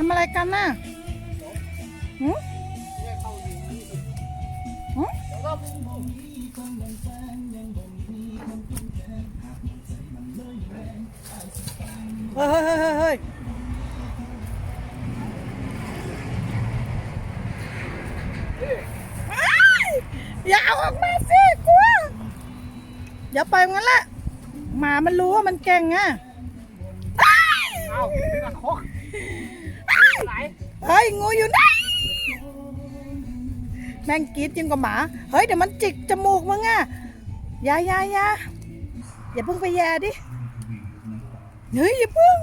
ทำอะไรกันน่ะหืมหืมเฮ้ยเฮ้ยเฮ้ยเฮ้ยยอย่าเอาออกมาสิกลัวอย่าไปงั้นแหละหมามันรู้ว่ามันเก่งอะเอ้าเป็นกระคก เฮ้ยงูอยู่ไหนแม่งกรีดยิ่งกว่าหมา เฮ้ยเดี๋ยวมันจิกจมูกมึงอะยายายาอย่าเพิ่งไปแย่ดิเฮ้ยอย่าเพิ่ง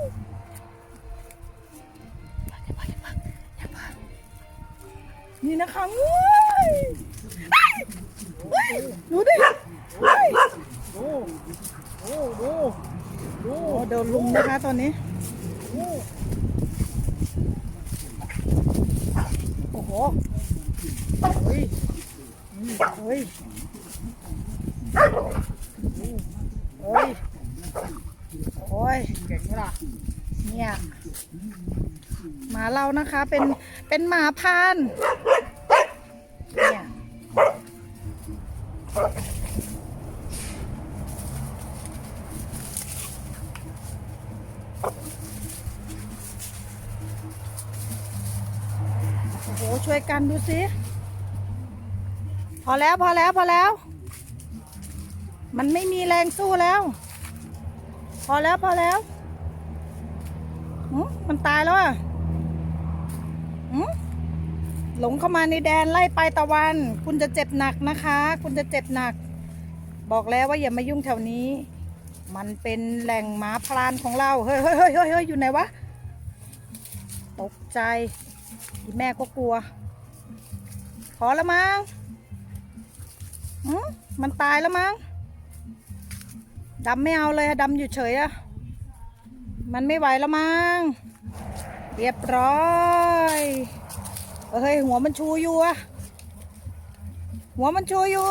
นี่นะคะงูดูดิดูดูดูดูโอ้โดนลุมนะคะตอนนี้ โอ้โห เฮ้ยเฮ้ยเฮ้ยโอ้ยเก่งไหมล่ะเนี่ยหมาเรานะคะเป็นเป็นหมาพรานเนี่ย โอ้โหช่วยกันดูสิพอแล้วพอแล้วพอแล้ว มันไม่มีแรงสู้แล้ว พอแล้วพอแล้วมันตายแล้วอะหืมหลงเข้ามาในแดนไล่ไปตะวัน คุณจะเจ็บหนักนะคะ คุณจะเจ็บหนัก บอกแล้วว่าอย่ามายุ่งแถวนี้ มันเป็นแหล่งหมาพรานของเรา เฮ้ยเฮ้ยเฮ้ยเฮ้ยเฮ้ยอยู่ไหนวะ ตกใจ แม่ก็กลัว พอแล้วมั้งมันตายแล้วมั้งดำไม่เอาเลยอะดำอยู่เฉยอะมันไม่ไหวแล้วมั้งเรียบร้อยเฮ้ยหัวมันชูอยู่อะหัวมันชูอยู่